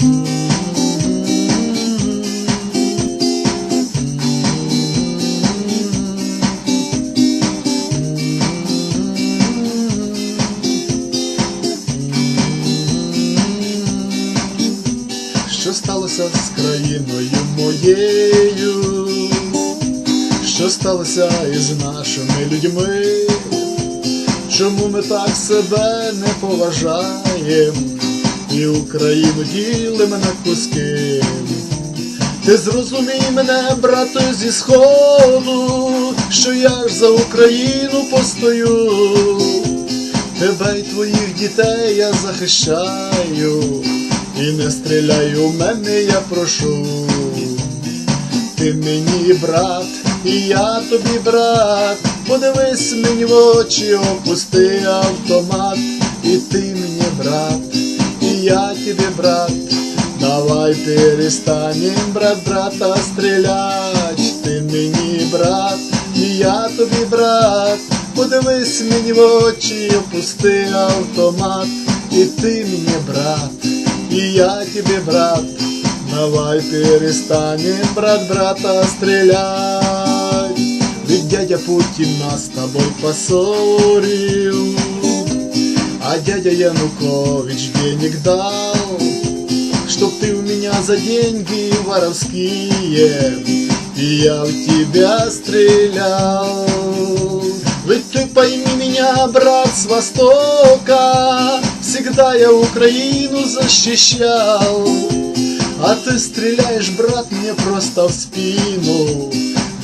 Що сталося з країною моєю? Що сталося із нашими людьми? Чому ми так себе не поважаємо і Україну ділимо на куски? Ти зрозумій мене, брато, зі сходу, що я ж за Україну постою, тебе й твоїх дітей я захищаю, і не стріляй у мене, я прошу. Ти мені брат, і я тобі брат, подивись мені в очі, опусти автомат, тобі брат. Давай перестанем, брат, брата стрілять, ти мені брат, і я тобі брат, подивись мені в очі, опусти автомат, і ти мені брат, і я тобі брат. Давай перестанем, брат, брата стрелять. Ведь дядя Путин нас с тобой поссорил, А дядя Янукович денег дал, Чтоб ты у меня за деньги воровские И я в тебя стрелял. Ведь ты пойми меня, брат, с востока Всегда я Украину защищал. А ты стреляешь, брат, мне просто в спину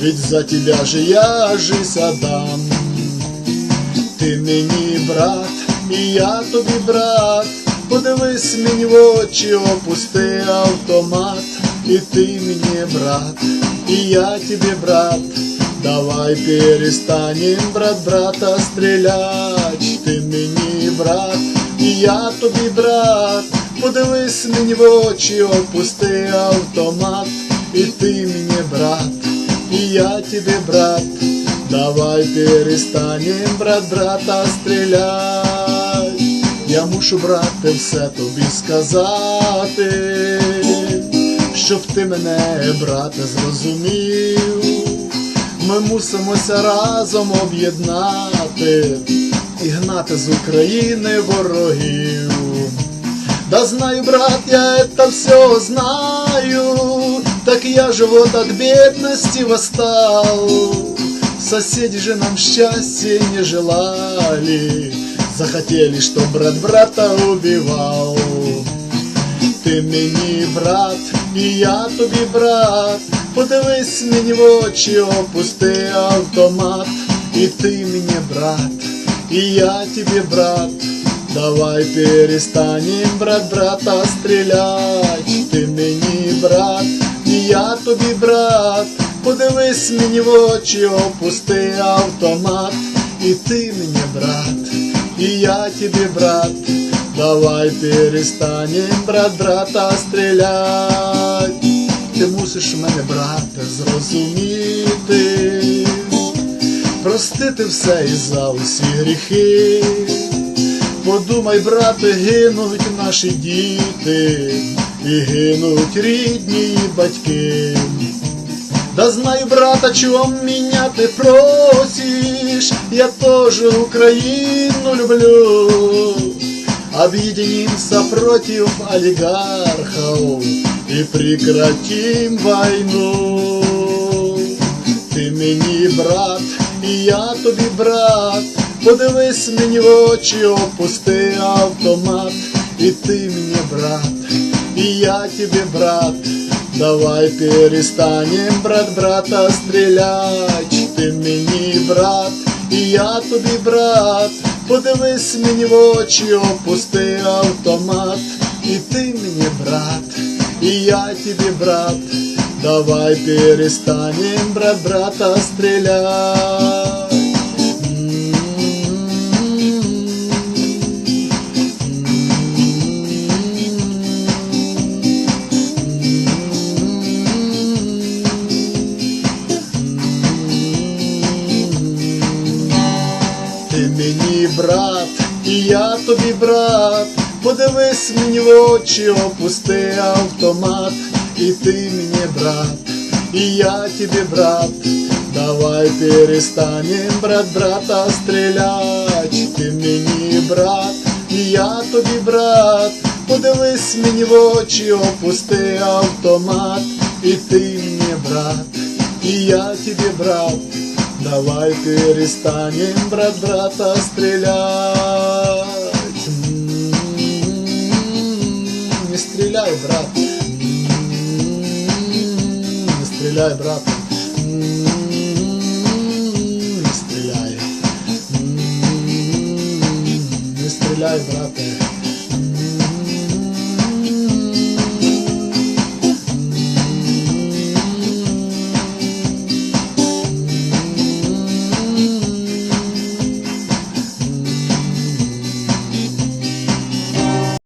Ведь за тебя же я жизнь отдам. Ти мені брат, і я тобі брат Подивись мені в очі, опусти автомат. І ти мені брат, і я тобі брат. Давай перестанем, брат, брата стрілять Ти мені брат, і я тобі брат. Подивись мені в очі, опусти автомат, і ти мені брат, і я тобі брат, давай перестанем, брат, брата стрілять. Я мушу, брате, все тобі сказати, щоб ти мене, брате, зрозумів. Ми мусимося разом об'єднати і гнати з України ворогів. Да знаю, брат, я это все знаю, Так я вот от бедности восстал. Соседи же нам счастья не желали, Захотели, чтоб брат брата убивал. Ти мені брат, і я тобі брат, подивись мені в очі, опусти автомат, і ти мені брат, і я тобі брат. Давай перестанем, брат, брата стрілять, ти мені брат, і я тобі брат, подивись мені в очі, опусти автомат, і ти мені брат, І я тобі брат, давай перестанем, брат, брата стрілять, ти мусиш мене, брате, зрозуміти, простити все і за усі гріхи. Подумай, брате, гинуть наші діти, і гинуть рідні батьки. Да знаю, брата, чего меня ты просишь, я тоже Украину люблю. Объединимся против олигархов и прекратим войну. Ти мені брат, і я тобі брат, подивись мені в очі, опусти автомат, і ти мені брат, і я тобі брат, давай перестанем, брат, брата стрілять, ти мені брат, і я тобі брат, Подивись мені в очі, опусти автомат, і ти мені брат, і я тобі брат. Давай перестанем, брат, брата стрелять. Мені брат, і я тобі брат, Подивись мені в очі, опусти автомат, і ти мені брат, і я тебе брат. Давай перестанем, брат, брата стрілять. Ти мені брат, і я тобі брат. Подивись мені в очі, опусти автомат, і ти мені брат, і я тебе брат. Давай перестанем, брат, брата стрелять. Не стреляй, брат. Не стреляй, брат. Не стреляй. Не стреляй, брате.